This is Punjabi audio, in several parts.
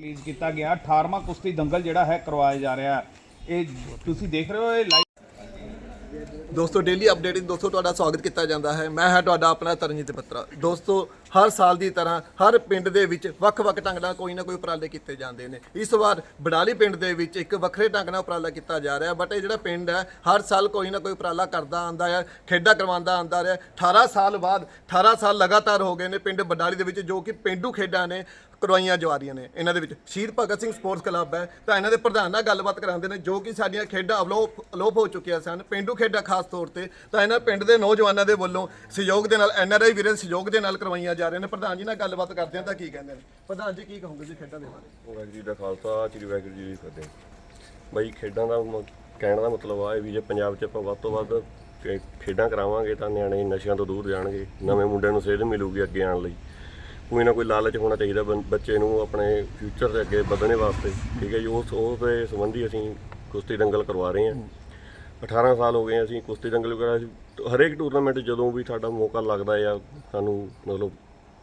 ਰਿਲੀਜ਼ ਕੀਤਾ ਗਿਆ। 18ਵਾਂ ਕੁਸ਼ਤੀ ਦੰਗਲ ਜਿਹੜਾ ਹੈ, ਕਰਵਾਇਆ ਜਾ ਰਿਹਾ ਇਹ ਤੁਸੀਂ ਦੇਖ ਰਹੇ ਹੋ, ਇਹ ਲਾਈਵ ਦੋਸਤੋ ਡੇਲੀ ਅਪਡੇਟਿੰਗ ਦੋਸਤੋ, ਤੁਹਾਡਾ ਸਵਾਗਤ ਕੀਤਾ ਜਾਂਦਾ ਹੈ। ਮੈਂ ਹਾਂ ਤੁਹਾਡਾ ਆਪਣਾ ਤਰਨਜੀਤ ਪੱਤਰਾ। ਦੋਸਤੋ ਹਰ ਸਾਲ ਦੀ ਤਰ੍ਹਾਂ ਹਰ ਪਿੰਡ ਦੇ ਵਿੱਚ ਵੱਖ-ਵੱਖ ਢੰਗ ਨਾਲ ਕੋਈ ਨਾ ਕੋਈ ਉਪਰਾਲੇ ਕੀਤੇ ਜਾਂਦੇ ਨੇ। ਇਸ ਵਾਰ ਬਡਾਲੀ ਪਿੰਡ ਦੇ ਵਿੱਚ ਇੱਕ ਵੱਖਰੇ ਢੰਗ ਨਾਲ ਉਪਰਾਲਾ ਕੀਤਾ ਜਾ ਰਿਹਾ ਬਟ ਇਹ ਜਿਹੜਾ ਪਿੰਡ ਹੈ, ਹਰ ਸਾਲ ਕੋਈ ਨਾ ਕੋਈ ਉਪਰਾਲਾ ਕਰਦਾ ਆਂਦਾ ਹੈ, ਖੇਡਾਂ ਕਰਵਾਉਂਦਾ ਆਂਦਾ ਰਿਹਾ। 18 ਸਾਲ ਬਾਅਦ 18 ਸਾਲ ਲਗਾਤਾਰ ਹੋ ਗਏ ਨੇ ਪਿੰਡ ਬਡਾਲੀ ਦੇ ਵਿੱਚ, ਜੋ ਕਿ ਪਿੰਡੂ ਖੇਡਾਂ ਨੇ, ਕਰਵਾਈਆਂ ਜਾ ਰਹੀਆਂ ਨੇ। ਇਹਨਾਂ ਦੇ ਵਿੱਚ ਸ਼ਹੀਦ ਭਗਤ ਸਿੰਘ ਸਪੋਰਟਸ ਕਲੱਬ ਹੈ। ਤਾਂ ਇਹਨਾਂ ਦੇ ਪ੍ਰਧਾਨ ਨਾਲ ਗੱਲਬਾਤ ਕਰਾਉਂਦੇ ਨੇ, ਜੋ ਕਿ ਸਾਡੀਆਂ ਖੇਡਾਂ ਅਲੋਪ ਅਲੋਪ ਹੋ ਚੁੱਕੀਆਂ ਸਨ। ਪਿੰਡੂ ਖੇਡਾਂ ਖਾਸ ਤੌਰ ਤੇ ਤਾਂ ਇਹਨਾਂ ਪਿੰਡ ਦੇ ਨੌਜਵਾਨਾਂ ਦੇ ਵੱਲੋਂ ਸਹਿਯੋਗ ਦੇ ਨਾਲ ਐਨਆਰਆਈ ਵੀਰਾਂ ਦੇ ਸਹਿਯੋਗ ਦੇ ਨਾਲ ਕਰਵਾਈਆਂ ਜਾ ਰਹੀਆਂ ਨੇ। ਪ੍ਰਧਾਨ ਜੀ ਨਾਲ ਗੱਲਬਾਤ ਕਰਦੇ ਹਾਂ ਤਾਂ ਕੀ ਕਹਿੰਦੇ ਨੇ? ਪ੍ਰਧਾਨ ਜੀ, ਕੀ ਕਹੋਗੇ ਜੀ ਖੇਡਾਂ ਦੇ ਬਾਰੇ? ਵਾਹਿਗੁਰੂ ਜੀ ਦਾ ਖਾਲਸਾ, ਸ੍ਰੀ ਵਾਹਿਗੁਰੂ ਜੀ ਦੀ ਫਤਿਹ। ਬਈ ਖੇਡਾਂ ਦਾ ਮ- ਕਹਿਣ ਦਾ ਮਤਲਬ ਆ ਹੈ ਵੀ ਜੇ ਪੰਜਾਬ 'ਚ ਆਪਾਂ ਵੱਧ ਤੋਂ ਵੱਧ ਖੇ- ਖੇਡਾਂ ਕਰਾਵਾਂਗੇ ਤਾਂ ਨਿਆਣੇ ਨਸ਼ਿਆਂ ਤੋਂ ਦੂਰ ਜਾਣਗੇ, ਨਵੇਂ ਮੁੰਡਿਆਂ ਨੂੰ ਸੇਧ ਮਿਲੂਗੀ ਅੱਗੇ ਆਉਣ ਲਈ। ਕੋਈ ਨਾ ਕੋਈ ਲਾਲਚ ਹੋਣਾ ਚਾਹੀਦਾ ਬੰ- ਬੱਚੇ ਨੂੰ ਆਪਣੇ ਫਿਊਚਰ ਦੇ ਅੱਗੇ ਵਧਣੇ ਵਾਸਤੇ, ਠੀਕ ਹੈ ਜੀ? ਉਸ ਉਸ ਦੇ ਸੰਬੰਧੀ ਅਸੀਂ ਕੁਸ਼ਤੀ ਦੰਗਲ ਕਰਵਾ ਰਹੇ ਹਾਂ। 18 ਸਾਲ ਹੋ ਗਏ ਅਸੀਂ ਕੁਸ਼ਤੀ ਦੰਗਲ ਵਗੈਰਾ ਅਸੀਂ ਹਰੇਕ ਟੂਰਨਾਮੈਂਟ ਜਦੋਂ ਵੀ ਸਾਡਾ ਮੌਕਾ ਲੱਗਦਾ ਆ, ਸਾਨੂੰ ਮਤਲਬ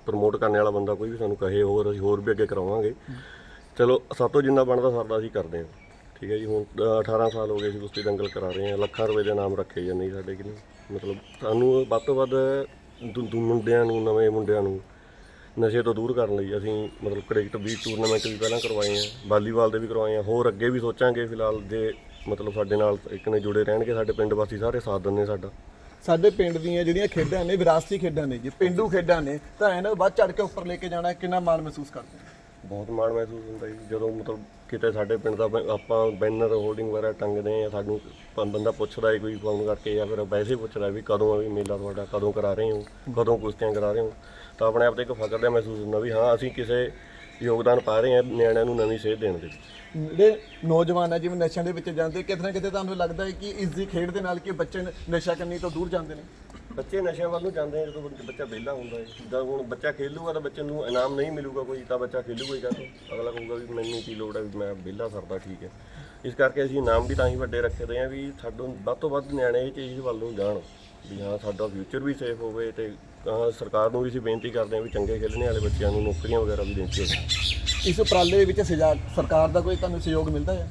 ਪ੍ਰਮੋਟ ਕਰਨ ਵਾਲਾ ਬੰਦਾ ਕੋਈ ਵੀ ਸਾਨੂੰ ਕਹੇ ਹੋਰ ਅਸੀਂ ਹੋਰ ਵੀ ਅੱਗੇ ਕਰਾਵਾਂਗੇ। ਚਲੋ ਸਾਤੋਂ ਜਿੰਨਾ ਬਣਦਾ ਸਾਡਾ ਅਸੀਂ ਕਰਦੇ ਹਾਂ। ਠੀਕ ਹੈ ਜੀ ਹੁਣ ਅ, 18 ਸਾਲ ਹੋ ਗਏ ਅਸੀਂ ਕੁਸ਼ਤੀ ਦੰਗਲ ਕਰਾ ਰਹੇ ਹਾਂ। ਲੱਖਾਂ ਰੁਪਏ ਦੇ ਨਾਮ ਰੱਖੇ ਜਾਂਦੇ ਜੀ ਸਾਡੇ ਕੋਲ ਮਤਲਬ ਸਾਨੂੰ ਵੱਧ ਤੋਂ ਵੱਧ ਦੁ- ਦੁ- ਮੁੰਡਿਆਂ ਨੂੰ ਨਵੇਂ ਮੁੰਡਿਆਂ ਨੂੰ ਨਸ਼ੇ ਤੋਂ ਦੂਰ ਕਰਨ ਲਈ ਅਸੀਂ ਮਤਲਬ ਕ੍ਰਿਕਟ ਵੀ ਟੂਰਨਾਮੈਂਟ ਵੀ ਪਹਿਲਾਂ ਕਰਵਾਏ ਆ ਵਾਲੀਬਾਲ ਦੇ ਵੀ ਕਰਵਾਏ ਆ ਹੋਰ ਅੱਗੇ ਵੀ ਸੋਚਾਂਗੇ ਫਿਲਹਾਲ ਜੇ ਮਤਲਬ ਸਾਡੇ ਨਾਲ ਇੱਕ ਨੇ ਜੁੜੇ ਰਹਿਣਗੇ ਸਾਡੇ ਪਿੰਡ ਵਾਸੀ ਸਾਰੇ ਸਾਥ ਦਿੰਦੇ ਸਾਡਾ। ਸਾਡੇ ਪਿੰਡ ਦੀਆਂ ਜਿਹੜੀਆਂ ਖੇਡਾਂ ਨੇ, ਵਿਰਾਸਤੀ ਖੇਡਾਂ ਨੇ, ਜੇ ਪਿੰਡੂ ਖੇਡਾਂ ਨੇ, ਤਾਂ ਇਹਨਾਂ ਨੂੰ ਵੱਧ ਚੜ ਕੇ ਉੱਪਰ ਲੈ ਕੇ ਜਾਣਾ ਕਿੰਨਾ ਮਾਣ ਮਹਿਸੂਸ ਕਰਦੇ ਹੋ ਬਹੁਤ ਮਾਣ ਮਹਿਸੂਸ ਹੁੰਦਾ ਜੀ। ਜਦੋਂ ਮਤਲਬ ਕਿਤੇ ਸਾਡੇ ਪਿੰਡ ਦਾ ਬ- ਆਪਾਂ ਬੈਨਰ ਹੋਰਡਿੰਗ ਵਗੈਰਾ ਟੰਗਦੇ ਆ ਸਾਨੂੰ ਪ- ਬੰਦਾ ਪੁੱਛਦਾ ਹੈ ਕੋਈ ਫੋਨ ਕਰਕੇ ਜਾਂ ਫਿਰ ਵੈਸੇ ਹੀ ਪੁੱਛਦਾ ਵੀ ਕਦੋਂ ਆ ਵੀ ਮੇਲਾ ਤੁਹਾਡਾ, ਕਦੋਂ ਕਰਾ ਰਹੇ ਹੋ, ਕਦੋਂ ਕੁਸ਼ਤੀਆਂ ਕਰਾ ਰਹੇ ਹੋ। ਤਾਂ ਆਪਣੇ ਆਪ ਤੇ ਇੱਕ ਫਖਰ ਦਾ ਮਹਿਸੂਸ ਹੁੰਦਾ ਵੀ ਹਾਂ, ਅਸੀਂ ਕਿਸੇ ਯੋਗਦਾਨ ਪਾ ਰਹੇ ਹਾਂ ਨਿਆਣਿਆਂ ਨੂੰ ਨਵੀਂ ਸੇਧ ਦੇਣ ਦੇ ਵਿੱਚ। ਜਿਹੜੇ ਨੌਜਵਾਨ ਹੈ ਜਿਵੇਂ ਨਸ਼ਿਆਂ ਦੇ ਵਿੱਚ ਜਾਂਦੇ ਕਿਤੇ ਨਾ ਕਿਤੇ ਤੁਹਾਨੂੰ ਲੱਗਦਾ ਹੈ ਕਿ ਇਸ ਦੀ ਖੇਡ ਦੇ ਨਾਲ ਕਿ ਬੱਚੇ ਨਸ਼ਾ ਕਰਨੀ ਤੋਂ ਦੂਰ ਜਾਂਦੇ ਨੇ? ਬੱਚੇ ਨਸ਼ਿਆਂ ਵੱਲ ਨੂੰ ਜਾਂਦੇ ਆ ਜਦੋਂ ਬੱਚ- ਬੱਚਾ ਵਿਹਲਾ ਹੁੰਦਾ ਹੈ। ਜਦ ਹੁਣ ਬੱਚਾ ਖੇਲੂਗਾ ਤਾਂ ਬੱਚੇ ਨੂੰ ਇਨਾਮ ਨਹੀਂ ਮਿਲੂਗਾ ਕੋਈ ਤਾਂ ਬੱਚਾ ਖੇਲੂਗਾ ਹੀ ਕਾਹਤੋਂ? ਅਗਲਾ ਕਹੂਗਾ ਵੀ ਮੈਨੂੰ ਕੀ ਲੋੜ ਹੈ ਵੀ ਮੈਂ ਵਿਹਲਾ ਸਰਦਾ ਠੀਕ ਹੈ। ਇਸ ਕਰਕੇ ਅਸੀਂ ਇਨਾਮ ਵੀ ਤਾਂ ਹੀ ਵੱਡੇ ਰੱਖਦੇ ਆ ਵੀ ਸਾਡੋਂ ਵੱਧ ਤੋਂ ਵੱਧ ਨਿਆਣੇ ਇਹ ਚੀਜ਼ ਵੱਲ ਨੂੰ ਜਾਣ। ਵੀ ਹਾਂ ਸਾਡਾ ਫਿਊਚਰ ਵੀ ਸੇਫ ਹੋਵੇ ਤੇ ਅਹ ਸਰਕਾਰ ਨੂੰ ਵੀ ਅਸੀਂ ਬੇਨਤੀ ਕਰਦੇ ਹਾਂ ਵੀ ਚੰਗੇ ਖੇਡਣੇ ਵਾਲੇ ਬੱਚਿਆਂ ਨੂੰ ਨੌਕਰੀਆਂ ਵਗੈਰਾ ਵੀ ਦੇਣੀ। ਚਾਹੀਦੀ ਇਸ ਉਪਰਾਲੇ ਦੇ ਵਿੱਚ ਸਜਾ ਸਰਕਾਰ ਦਾ ਕੋਈ ਤੁਹਾਨੂੰ ਸਹਿਯੋਗ ਮਿਲਦਾ ਹੈ?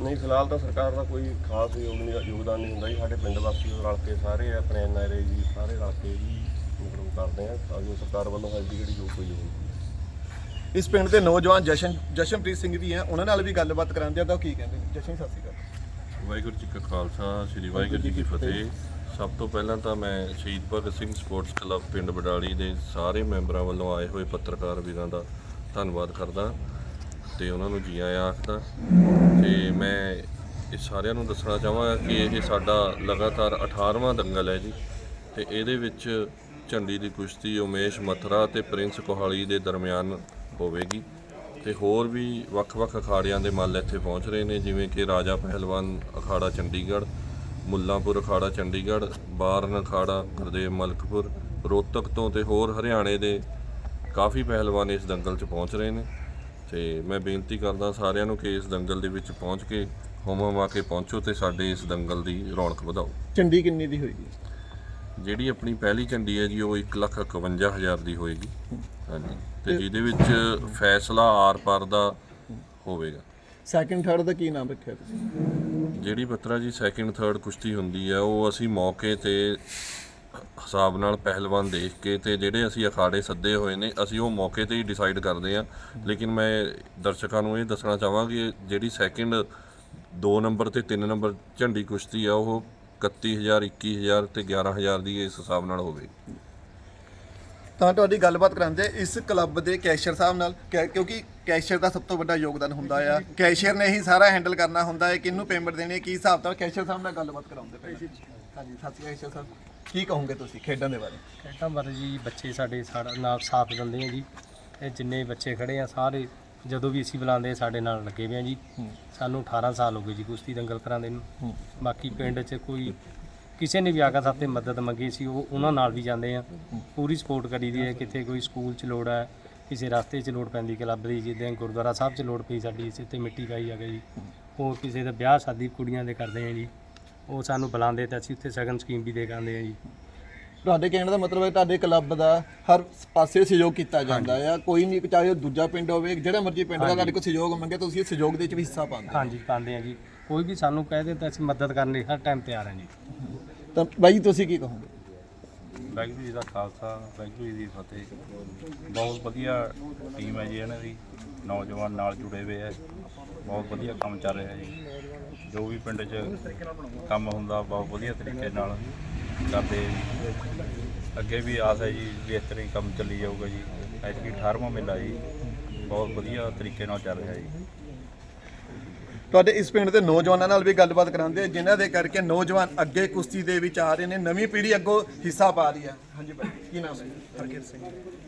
ਨਹੀਂ ਫਿਲਹਾਲ ਤਾਂ ਸਰਕਾਰ ਦਾ ਕੋਈ ਖਾਸ ਯੋਗ ਨਹੀਂ ਯੋਗਦਾਨ ਨਹੀਂ ਹੁੰਦਾ ਜੀ। ਸਾਡੇ ਪਿੰਡ ਵਾਸੀ ਰਲ ਕੇ ਸਾਰੇ ਆਪਣੇ ਐਨਆਰਏ ਜੀ ਸਾਰੇ ਰਲ ਕੇ ਜੀ ਮਤਲਬ ਕਰਦੇ ਆ ਤਾਂ ਜੋ ਸਰਕਾਰ ਵੱਲੋਂ ਹੈ ਜਿਹੜੀ ਜੋ ਕੋਈ ਹੋਊਗੀ ਇਸ ਪਿੰਡ ਦੇ ਨੌਜਵਾਨ ਜਸ਼ਨ ਜਸ਼ਨਪ੍ਰੀਤ ਸਿੰਘ ਵੀ ਹੈ। ਉਹਨਾਂ ਨਾਲ ਵੀ ਗੱਲਬਾਤ ਕਰਾਂਦੇ ਆ ਤਾਂ ਉਹ ਕੀ ਕਹਿੰਦੇ ਨੇ? ਜਸ਼ਨ ਸਤਿ ਸ਼੍ਰੀ ਅਕਾਲ। ਵਾਹਿਗੁਰੂ ਜੀ ਕਾ ਖਾਲਸਾ ਸ੍ਰੀ ਵਾਹਿਗੁਰੂ ਜੀ ਕੀ ਫਤਿਹ। ਸਭ ਤੋਂ ਪਹਿਲਾਂ ਤਾਂ ਮੈਂ ਸ਼ਹੀਦ ਭਗਤ ਸਿੰਘ ਸਪੋਰਟਸ ਕਲੱਬ ਪਿੰਡ ਬਡਾਲੀ ਦੇ ਸਾਰੇ ਮੈਂਬਰਾਂ ਵੱਲੋਂ ਆਏ ਹੋਏ ਪੱਤਰਕਾਰ ਵੀਰਾਂ ਦਾ ਧੰਨਵਾਦ ਕਰਦਾ ਤੇ ਉਹਨਾਂ ਨੂੰ ਜੀ ਆਇਆਂ ਆਖਦਾ। ਤੇ ਮੈਂ ਇਹ ਸਾਰਿਆਂ ਨੂੰ ਦੱਸਣਾ ਚਾਹਾਂਗਾ ਕਿ ਇਹ ਸਾਡਾ ਲਗਾਤਾਰ 18ਵਾਂ ਦੰਗਲ ਹੈ ਜੀ ਤੇ ਇਹਦੇ ਵਿੱਚ ਝੰਡੀ ਦੀ ਕੁਸ਼ਤੀ, ਉਮੇਸ਼ ਮਥਰਾ ਤੇ ਪ੍ਰਿੰਸ ਕੋਹਾਲੀ ਦੇ ਦਰਮਿਆਨ ਹੋਵੇਗੀ ਤੇ ਹੋਰ ਵੀ ਵੱਖ-ਵੱਖ ਅਖਾੜਿਆਂ ਦੇ ਮੱਲ ਇੱਥੇ ਪਹੁੰਚ ਰਹੇ ਨੇ, ਜਿਵੇਂ ਕਿ ਰਾਜਾ ਪਹਿਲਵਾਨ ਅਖਾੜਾ ਚੰਡੀਗੜ੍ਹ ਮੁੱਲਾਂਪੁਰ ਅਖਾੜਾ ਚੰਡੀਗੜ੍ਹ ਬਾਰਨ ਅਖਾੜਾ ਗੁਰਦੇਵ ਮਲਕਪੁਰ ਰੋਹਤਕ ਤੋਂ ਤੇ ਹੋਰ ਹਰਿਆਣੇ ਦੇ ਕਾਫੀ ਪਹਿਲਵਾਨ ਇਸ ਦੰਗਲ 'ਚ ਪਹੁੰਚ ਰਹੇ ਨੇ। ਤੇ ਮੈਂ ਬੇਨਤੀ ਕਰਦਾ ਸਾਰਿਆਂ ਨੂੰ ਕਿ ਇਸ ਦੰਗਲ ਦੇ ਵਿੱਚ ਪਹੁੰਚ ਕੇ ਹੋਮਾ ਕੇ ਪਹੁੰਚੋ ਤੇ ਸਾਡੇ ਇਸ ਦੰਗਲ ਦੀ ਰੌਣਕ ਵਧਾਓ। ਚੰਡੀ ਕਿੰਨੀ ਦੀ ਹੋਏਗੀ? ਜਿਹੜੀ ਆਪਣੀ ਪਹਿਲੀ ਝੰਡੀ ਹੈ ਜੀ ਉਹ 151000 ਦੀ ਹੋਏਗੀ। ਹਾਂਜੀ। ਤੇ ਜਿਹਦੇ ਵਿੱਚ ਫੈਸਲਾ ਆਰ-ਪਾਰ ਦਾ ਹੋਵੇਗਾ। ਸੈਕਿੰਡ ਥਰਡ ਦਾ ਕੀ ਨਾਮ ਰੱਖਿਆ ਤੁਸੀਂ? ਜਿਹੜੀ ਬੱਤਰਾ ਜੀ ਸੈਕਿੰਡ ਥਰਡ ਕੁਸ਼ਤੀ ਹੁੰਦੀ ਹੈ ਉਹ ਅਸੀਂ ਮੌਕੇ ਤੇ ਹਿਸਾਬ ਨਾਲ ਪਹਿਲਵਾਨ ਦੇਖ ਕੇ ਤੇ ਜਿਹੜੇ ਅਸੀਂ ਅਖਾੜੇ ਸੱਦੇ ਹੋਏ ਨੇ, ਅਸੀਂ ਉਹ ਮੌਕੇ ਤੇ ਹੀ ਡਿਸਾਈਡ ਕਰਦੇ ਹਾਂ ਲੇਕਿਨ ਮੈਂ ਦਰਸ਼ਕਾਂ ਨੂੰ ਇਹ ਦੱਸਣਾ ਚਾਹਾਂਗੀ ਜਿਹੜੀ ਸੈਕਿੰਡ 2 ਨੰਬਰ ਤੇ 3 ਨੰਬਰ ਝੰਡੀ ਕੁਸ਼ਤੀ ਆ, ਉਹ 31000 21000 ਤੇ 11000 ਦੀ ਇਸ ਹਿਸਾਬ ਨਾਲ ਹੋਵੇ। ਤਾਂ ਤੁਹਾਡੀ ਗੱਲਬਾਤ ਕਰਾਂਦੇ ਇਸ ਕਲੱਬ ਦੇ ਕੈਸ਼ਰ ਸਾਹਿਬ ਨਾਲ ਕਿਆ- ਕਿਉਂਕਿ ਕੈਸ਼ੀਅਰ ਦਾ ਸਭ ਤੋਂ ਵੱਡਾ ਯੋਗਦਾਨ ਹੁੰਦਾ ਆ। ਕੈਸ਼ੀਅਰ ਨੇ ਹੀ ਸਾਰਾ ਹੈਂਡਲ ਕਰਨਾ ਹੁੰਦਾ ਹੈ ਕਿਹਨੂੰ ਪੇਮੈਂਟ ਦੇਣੀ ਹੈ ਕੀ ਹਿਸਾਬ ਤਾਂ ਕੈਸ਼ੀਅਰ ਸਾਹਿਬ ਨਾਲ ਗੱਲਬਾਤ ਕਰਾਉਂਦੇ ਪਏ ਹਾਂਜੀ ਸਤਿ ਸ਼੍ਰੀ ਅਕਾਲ ਕੈਸ਼ੀਅਰ ਸਾਹਿਬ। ਕੀ ਕਹੋਗੇ ਤੁਸੀਂ ਖੇਡਾਂ ਦੇ ਬਾਰੇ? ਖੇਡਾਂ ਬਾਰੇ ਜੀ ਬੱਚੇ ਸਾਡੇ ਸਾਡਾ ਨਾਲ ਸਾਥ ਦਿੰਦੇ ਆ ਜੀ। ਇਹ ਜਿੰਨੇ ਬੱਚੇ ਖੜੇ ਆ ਸਾਰੇ ਜਦੋਂ ਵੀ ਅਸੀਂ ਬੁਲਾਉਂਦੇ ਸਾਡੇ ਨਾਲ ਲੱਗੇ ਹੋਏ ਆ ਜੀ। ਸਾਨੂੰ 18 ਸਾਲ ਹੋ ਗਏ ਜੀ ਕੁਸ਼ਤੀ ਦੰਗਲ ਕਰਾਉਂਦੇ ਨੂੰ। ਬਾਕੀ ਪਿੰਡ 'ਚ ਕੋਈ ਕਿਸੇ ਨੇ ਵੀ ਆ ਕੇ ਸਾਤੇ ਮਦਦ ਮੰਗੀ ਸੀ ਉਹ ਉਹਨਾਂ ਨਾਲ ਵੀ ਜਾਂਦੇ ਆ। ਪੂਰੀ ਸਪੋਰਟ ਕਰੀਦੀ ਹੈ ਕਿਤੇ ਕੋਈ ਸਕੂਲ 'ਚ ਲੋੜ ਹੈ। ਕਿਸੇ ਰਸਤੇ 'ਚ ਲੋੜ ਪੈਂਦੀ ਕਲੱਬ ਦੀ ਜਿੱਦਾਂ ਗੁਰਦੁਆਰਾ ਸਾਹਿਬ 'ਚ ਲੋੜ ਪਈ ਸਾਡੀ ਇਸੇ ਤੇ ਮਿੱਟੀ ਪਾਈ ਆ ਗਈ। ਜੀ ਹੋਰ ਕਿਸੇ ਦਾ ਵਿਆਹ ਸ਼ਾਦੀ ਕੁੜੀਆਂ ਦੇ ਕਰਦੇ ਆ ਜੀ। ਉਹ ਸਾਨੂੰ ਬੁਲਾਉਂਦੇ ਤੇ ਅਸੀਂ ਉੱਥੇ ਸਗਨ ਸਕੀਮ ਵੀ ਦੇ ਕੇ ਆਉਂਦੇ ਆ ਜੀ। ਤੁਹਾਡੇ ਕਹਿਣ ਦਾ ਮਤਲਬ ਹੈ ਤੁਹਾਡੇ ਕਲੱਬ ਦਾ ਹਰ ਪਾਸੇ ਸਹਿਯੋਗ ਕੀਤਾ ਜਾਂਦਾ ਆ। ਕੋਈ ਨਹੀਂ ਚਾਹੇ ਉਹ ਦੂਜਾ ਪਿੰਡ ਹੋਵੇ ਜਿਹੜਾ ਮਰਜ਼ੀ ਪਿੰਡ ਦਾ ਤੁਹਾਡੇ ਕੋਲ ਸਹਿਯੋਗ ਮੰਗੇ ਤੁਸੀਂ ਸਹਿਯੋਗ ਦੇ ਵਿੱਚ ਵੀ ਹਿੱਸਾ ਪਾਉਂਦੇ ਹਾਂਜੀ ਪਾਉਂਦੇ ਆ ਜੀ। ਕੋਈ ਵੀ ਸਾਨੂੰ ਕਹਿ ਦੇ ਤਾਂ ਅਸੀਂ ਮਦਦ ਕਰਨ ਲਈ ਹਰ ਟਾਈਮ ਤਿਆਰ ਹਾਂ ਜੀ। ਤਾਂ ਬਾਈ ਤੁਸੀਂ ਕੀ ਕਹੋਗੇ? ਵਾਹਿਗੁਰੂ ਜੀ ਦਾ ਖਾਲਸਾ, ਵਾਹਿਗੁਰੂ ਜੀ ਦੀ ਫਤਿਹ। ਬਹੁਤ ਵਧੀਆ ਟੀਮ ਹੈ ਜੀ ਇਹਨਾਂ ਦੀ। ਨੌਜਵਾਨ ਨਾਲ ਜੁੜੇ ਹੋਏ ਹੈ ਬਹੁਤ ਵਧੀਆ ਕੰਮ ਚੱਲ ਰਿਹਾ ਜੀ। ਜੋ ਵੀ ਪਿੰਡ 'ਚ ਕੰਮ ਹੁੰਦਾ, ਬਹੁਤ ਵਧੀਆ ਤਰੀਕੇ ਨਾਲ ਕਰਦੇ ਜੀ। ਅੱਗੇ ਵੀ ਆਸ ਹੈ ਜੀ ਵੀ ਇਸ ਤਰ੍ਹਾਂ ਹੀ ਕੰਮ ਚੱਲੀ ਜਾਊਗਾ ਜੀ। ਐਤਕੀ 18ਵਾਂ ਮੇਲਾ ਜੀ। ਬਹੁਤ ਵਧੀਆ ਤਰੀਕੇ ਨਾਲ ਚੱਲ ਰਿਹਾ ਜੀ। ਤੁਹਾਡੇ ਇਸ ਪਿੰਡ ਦੇ ਨੌਜਵਾਨਾਂ ਨਾਲ ਵੀ ਗੱਲਬਾਤ ਕਰਾਉਂਦੇ ਆ ਜਿਨ੍ਹਾਂ ਦੇ ਕਰਕੇ ਨੌਜਵਾਨ ਅੱਗੇ ਕੁਸ਼ਤੀ ਦੇ ਵਿੱਚ ਆ ਰਹੇ ਨੇ ਨਵੀਂ ਪੀੜ੍ਹੀ ਅੱਗੋਂ ਹਿੱਸਾ ਪਾ ਰਹੀ ਹੈ ਹਾਂਜੀ ਬਾਈ ਕੀ ਨਾਮ ਹੈ ਹਰਕਿਰ ਸਿੰਘ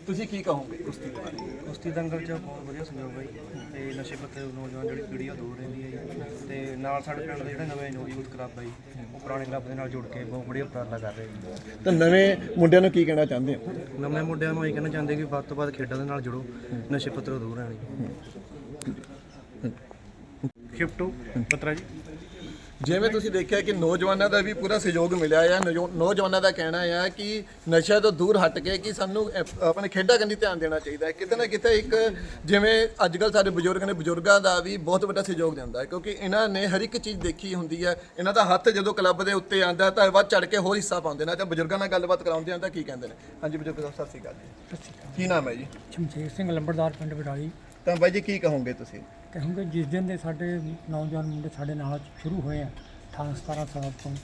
ਤੁਸੀਂ ਕੀ ਕਹੋਗੇ ਕੁਸ਼ਤੀ ਦੇ ਬਾਰੇ? ਕੁਸ਼ਤੀ ਦੰਗਲ 'ਚ ਬਹੁਤ ਵਧੀਆ ਸਹਿਯੋਗ ਹੈ ਜੀ। ਤੇ ਨਸ਼ੇ ਪੱਤੇ ਨੌਜਵਾਨ ਜਿਹੜੀ ਪੀੜ੍ਹੀ ਆ ਦੂਰ ਰਹਿੰਦੀ ਹੈ ਜੀ। ਤੇ ਨਾਲ ਸਾਡੇ ਪਿੰਡ ਦੇ ਜਿਹੜੇ ਨਵੇਂ ਨੌ ਯੂਥ ਕਲੱਬ ਹੈ ਜੀ ਉਹ ਪੁਰਾਣੇ ਕਲੱਬ ਦੇ ਨਾਲ ਜੁੜ ਕੇ ਬਹੁਤ ਵਧੀਆ ਉਪਰਾਲਾ ਕਰ ਰਹੇ ਜੀ ਤਾਂ ਨਵੇਂ ਮੁੰਡਿਆਂ ਨੂੰ ਕੀ ਕਹਿਣਾ ਚਾਹੁੰਦੇ ਹੋ? ਨਵੇਂ ਮੁੰਡਿਆਂ ਨੂੰ ਇਹ ਕਹਿਣਾ ਚਾਹੁੰਦੇ ਕਿ ਵੱਧ ਤੋਂ ਵੱਧ ਖੇਡਾਂ ਦੇ ਨਾਲ ਜੁੜੋ ਨਸ਼ੇ ਪੱਤੇ ਤੋਂ ਦੂਰ ਰਹਿਣ ਜੀ। ਸ਼ਿਫਟੂ ਪਤਰਾ ਜੀ। ਜਿਵੇਂ ਤੁਸੀਂ ਦੇਖਿਆ ਕਿ ਨੌਜਵਾਨਾਂ ਦਾ ਵੀ ਪੂਰਾ ਸਹਿਯੋਗ ਮਿਲਿਆ ਹੈ ਨੌਜੋ- ਨੌਜਵਾਨਾਂ ਦਾ ਕਹਿਣਾ ਹੈ ਕਿ ਨਸ਼ਾ ਤੋਂ ਦੂਰ ਹਟ ਕੇ ਕਿ ਸਾਨੂੰ ਆਪਣੇ ਖੇਡਾਂ ਕੰਨੀ ਧਿਆਨ ਦੇਣਾ ਚਾਹੀਦਾ ਹੈ। ਕਿਤੇ ਨਾ ਕਿਤੇ ਇੱਕ ਜਿਵੇਂ ਅੱਜ ਕੱਲ ਸਾਡੇ ਬਜ਼ੁਰਗ ਨੇ ਬਜ਼ੁਰਗਾਂ ਦਾ ਵੀ ਬਹੁਤ ਵੱਡਾ ਸਹਿਯੋਗ ਦਿੰਦਾ ਹੈ ਕਿਉਂਕਿ ਇਹਨਾਂ ਨੇ ਹਰ ਇੱਕ ਚੀਜ਼ ਦੇਖੀ ਹੁੰਦੀ ਹੈ। ਇਹਨਾਂ ਦਾ ਹੱਥ ਜਦੋਂ ਕਲੱਬ ਦੇ ਉੱਤੇ ਆਂਦਾ ਤਾਂ ਇਹ ਵੱਧ ਚੜ ਕੇ ਹੋਰ ਹਿੱਸਾ ਪਾਉਂਦੇ ਨੇ। ਤਾਂ ਬਜ਼ੁਰਗਾਂ ਨਾਲ ਗੱਲਬਾਤ ਕਰਾਉਂਦੇ ਆ ਤਾਂ ਕੀ ਕਹਿੰਦੇ ਨੇ? ਹਾਂਜੀ ਬਜ਼ੁਰਗ ਸਾਹਿਬ ਸਤਿ ਸ਼੍ਰੀ ਅਕਾਲ ਜੀ। ਕੀ ਨਾਮ ਹੈ ਜੀ? ਸ਼ਮਸ਼ੇਰ ਸਿੰਘ ਲੰਬੜਦਾਰ ਪਿੰਡ ਵਡਾਲੀ ਤਾਂ ਬਾਈ ਜੀ ਕੀ ਕਹੋਗੇ ਤੁਸੀਂ? ਕਹੂੰਗੇ ਜਿਸ ਦਿਨ ਦੇ ਸਾਡੇ ਨੌਜਵਾਨ ਮੁੰਡੇ ਸਾਡੇ ਨਾਲ ਸ਼ੁਰੂ ਹੋਏ ਆ 18 17 ਸਾਲ ਤੋਂ,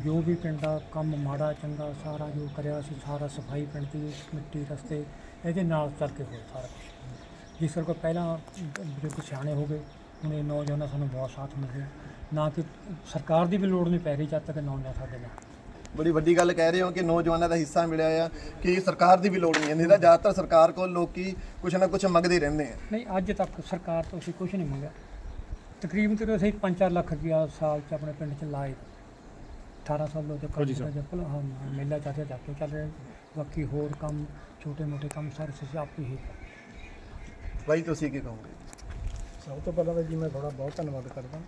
ਜੋ ਵੀ ਪਿੰਡ ਦਾ ਕੰਮ ਮਾੜਾ, ਚੰਗਾ, ਸਾਰਾ ਜੋ ਕਰਿਆ ਸੀ, ਸਾਰਾ ਸਫ਼ਾਈ ਪਿੰਡ ਦੀ, ਮਿੱਟੀ, ਰਸਤੇ, ਇਹਦੇ ਨਾਲ ਚੱਲ ਕੇ ਹੋਇਆ ਸਾਰਾ ਕੁਛ। ਜਿਸ ਕਰਕੇ ਪਹਿਲਾਂ ਬਜ਼ੁਰਗ ਸਿਆਣੇ ਹੋ ਗਏ, ਹੁਣ ਇਹ ਨੌਜਵਾਨਾਂ ਸਾਨੂੰ ਬਹੁਤ ਸਾਥ ਮਿਲ ਰਿਹਾ। ਨਾ ਕਿ ਸਰਕਾਰ ਦੀ ਵੀ ਲੋੜ ਨਹੀਂ ਪੈ ਰਹੀ ਜਦ ਤੱਕ ਨੌਜਵਾਨ ਸਾਡੇ ਨਾਲ। ਬੜੀ ਵੱਡੀ ਗੱਲ ਕਹਿ ਰਹੇ ਹੋ ਕਿ ਨੌਜਵਾਨਾਂ ਦਾ ਹਿੱਸਾ ਮਿਲਿਆ ਆ ਕਿ ਸਰਕਾਰ ਦੀ ਵੀ ਲੋੜ ਨਹੀਂ ਹੈ ਨਹੀਂ ਤਾਂ ਜ਼ਿਆਦਾਤਰ ਸਰਕਾਰ ਕੋਲ ਲੋਕੀ ਕੁਛ ਨਾ ਕੁਛ ਮੰਗਦੇ ਹੀ ਰਹਿੰਦੇ ਆ। ਨਹੀਂ ਅੱਜ ਤੱਕ ਸਰਕਾਰ ਤੋਂ ਅਸੀਂ ਕੁਝ ਨਹੀਂ ਮੰਗਿਆ। ਤਕਰੀਬਨ ਤੇ ਅਸੀਂ 5-4 ਲੱਖ ਰੁਪਇਆ ਸਾਲ 'ਚ ਆਪਣੇ ਪਿੰਡ 'ਚ ਲਾਏ। 18 ਸਾਲ ਤੋਂ ਕੰਮ ਦਾ ਜੱਪਲ ਹਾਂ ਮੇਲਾ ਚਾਚਾ ਜਾਪੋ ਚੱਲ ਰਿਹਾ। ਬਾਕੀ ਹੋਰ ਕੰਮ ਛੋਟੇ ਮੋਟੇ ਕੰਮ ਸਾਰੇ ਅਸੀਂ ਆਪ ਹੀ ਬਾਈ ਤੁਸੀਂ ਕੀ ਕਹੋਗੇ? ਸਭ ਤੋਂ ਪਹਿਲਾਂ ਤਾਂ ਜੀ ਮੈਂ ਤੁਹਾਡਾ ਬਹੁਤ ਧੰਨਵਾਦ ਕਰਦਾ।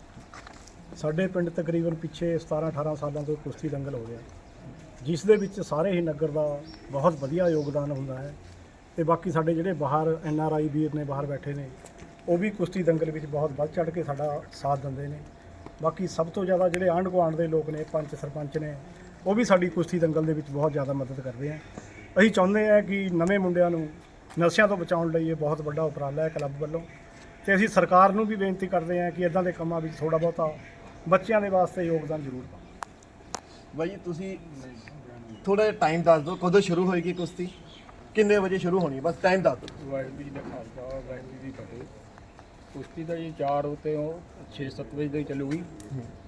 ਸਾਡੇ ਪਿੰਡ ਤਕਰੀਬਨ ਪਿੱਛੇ 17 18 ਸਾਲਾਂ ਤੋਂ ਕੁਸ਼ਤੀ ਦੰਗਲ ਹੋ ਰਿਹਾ। ਜਿਸ ਦੇ ਵਿੱਚ ਸਾਰੇ ਹੀ ਨਗਰ ਦਾ ਬਹੁਤ ਵਧੀਆ ਯੋਗਦਾਨ ਹੁੰਦਾ ਹੈ ਤੇ ਬਾਕੀ ਸਾਡੇ ਜਿਹੜੇ ਬਾਹਰ ਐਨ ਆਰ ਆਈ ਵੀਰ ਨੇ ਬਾਹਰ ਬੈਠੇ ਨੇ, ਉਹ ਵੀ ਕੁਸ਼ਤੀ ਦੰਗਲ ਵਿੱਚ ਬਹੁਤ ਵੱਧ ਚੜ ਕੇ ਸਾਡਾ ਸਾਥ ਦਿੰਦੇ ਨੇ। ਬਾਕੀ ਸਭ ਤੋਂ ਜ਼ਿਆਦਾ ਜਿਹੜੇ ਆਂਢ ਗੁਆਂਢ ਦੇ ਲੋਕ ਨੇ, ਪੰਚ ਸਰਪੰਚ ਨੇ, ਉਹ ਵੀ ਸਾਡੀ ਕੁਸ਼ਤੀ ਦੰਗਲ ਦੇ ਵਿੱਚ ਬਹੁਤ ਜ਼ਿਆਦਾ ਮਦਦ ਕਰਦੇ ਆ। ਅਸੀਂ ਚਾਹੁੰਦੇ ਆ ਕਿ ਨਵੇਂ ਮੁੰਡਿਆਂ ਨੂੰ ਨਸ਼ਿਆਂ ਤੋਂ ਬਚਾਉਣ ਲਈ ਇਹ ਬਹੁਤ ਵੱਡਾ ਉਪਰਾਲਾ ਹੈ ਕਲੱਬ ਵੱਲੋਂ। ਤੇ ਅਸੀਂ ਸਰਕਾਰ ਨੂੰ ਵੀ ਬੇਨਤੀ ਕਰਦੇ ਹਾਂ ਕਿ ਇਦਾਂ ਦੇ ਕੰਮਾਂ ਵਿੱਚ ਥੋੜਾ ਬਹੁਤਾ ਬੱਚਿਆਂ ਦੇ ਵਾਸਤੇ ਯੋਗਦਾਨ ਜ਼ਰੂਰ ਪਾਓ। ਬਾਈ ਤੁਸੀਂ ਥੋੜਾ ਜਿਹਾ ਟਾਈਮ ਦੱਸ ਦਿਓ ਕਦੋਂ ਸ਼ੁਰੂ ਹੋਏਗੀ ਕੁਸ਼ਤੀ? ਕਿੰਨੇ ਵਜੇ ਸ਼ੁਰੂ ਹੋਣੀ ਹੈ? ਬਸ ਟਾਈਮ ਦੱਸ ਦਿਓ। ਵਾਹਿਗੁਰੂ ਜੀ ਦਾ ਖਾਲਸਾ ਵਾਹਿਗੁਰੂ ਜੀ ਦੀ ਫਤਿਹ। ਕੁਸ਼ਤੀ ਦਾ ਜੀ 4 ਉਤੇ ਉਹ 6-7 ਵਜੇ ਤੱਕ ਚੱਲੂਗੀ।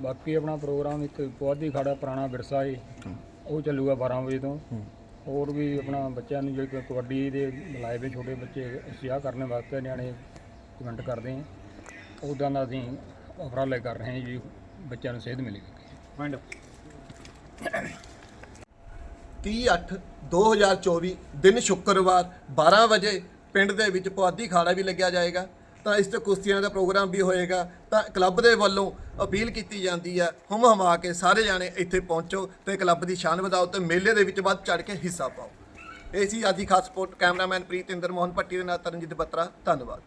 ਬਾਕੀ ਆਪਣਾ ਪ੍ਰੋਗਰਾਮ ਇੱਕ ਪੁਆਧੀ ਖਾੜਾ ਪੁਰਾਣਾ ਵਿਰਸਾ ਏ। ਉਹ ਚੱਲੂਗਾ 12 ਵਜੇ ਤੋਂ। ਹੋਰ ਵੀ ਆਪਣਾ ਬੱਚਿਆਂ ਨੂੰ ਜਿਹੜੇ ਕਬੱਡੀ ਦੇ ਬੁਲਾਏ ਵੇ ਛੋਟੇ ਬੱਚੇ ਅਸੀਂ ਆਹ ਕਰਨ ਵਾਸਤੇ ਨਿਆਣੇ ਇਵੈਂਟ ਕਰਦੇ ਹਾਂ ਉੱਦਾਂ ਦਾ ਅਸੀਂ ਉਪਰਾਲੇ ਕਰ ਰਹੇ ਹਾਂ ਜੀ। ਬੱਚਿਆਂ ਨੂੰ ਸੇਧ ਮਿਲੇਗੀ 30/8/2024 ਦਿਨ ਸ਼ੁੱਕਰਵਾਰ 12 ਵਜੇ ਪਿੰਡ ਦੇ ਵਿੱਚ ਪੁਆਧੀ ਖਾੜਾ ਵੀ ਲੱਗਿਆ ਜਾਏਗਾ। ਤਾਂ ਇਸ ਤੇ ਕੁਸ਼ਤੀਆਂ ਦਾ ਪ੍ਰੋਗਰਾਮ ਵੀ ਹੋਏਗਾ। ਤਾਂ ਕਲੱਬ ਦੇ ਵੱਲੋਂ ਅਪੀਲ ਕੀਤੀ ਜਾਂਦੀ ਹੈ ਹੁਮ ਹਮਾ ਕੇ ਸਾਰੇ ਜਾਣੇ ਇੱਥੇ ਪਹੁੰਚੋ ਤੇ ਕਲੱਬ ਦੀ ਸ਼ਾਨ ਵਧਾਓ ਤੇ ਮੇਲੇ ਦੇ ਵਿੱਚ ਵੱਧ ਚੜ ਕੇ ਹਿੱਸਾ ਪਾਓ। ਇਹ ਸੀ ਅੱਜ ਦੀ ਖਾਸ ਰਿਪੋਰਟ ਕੈਮਰਾਮੈਨ ਪ੍ਰੀਤਿੰਦਰ ਮੋਹਨ ਭੱਟੀ ਦੇ ਨਾਲ ਤਰਨਜੀਤ ਬੱਤਰਾ। ਧੰਨਵਾਦ।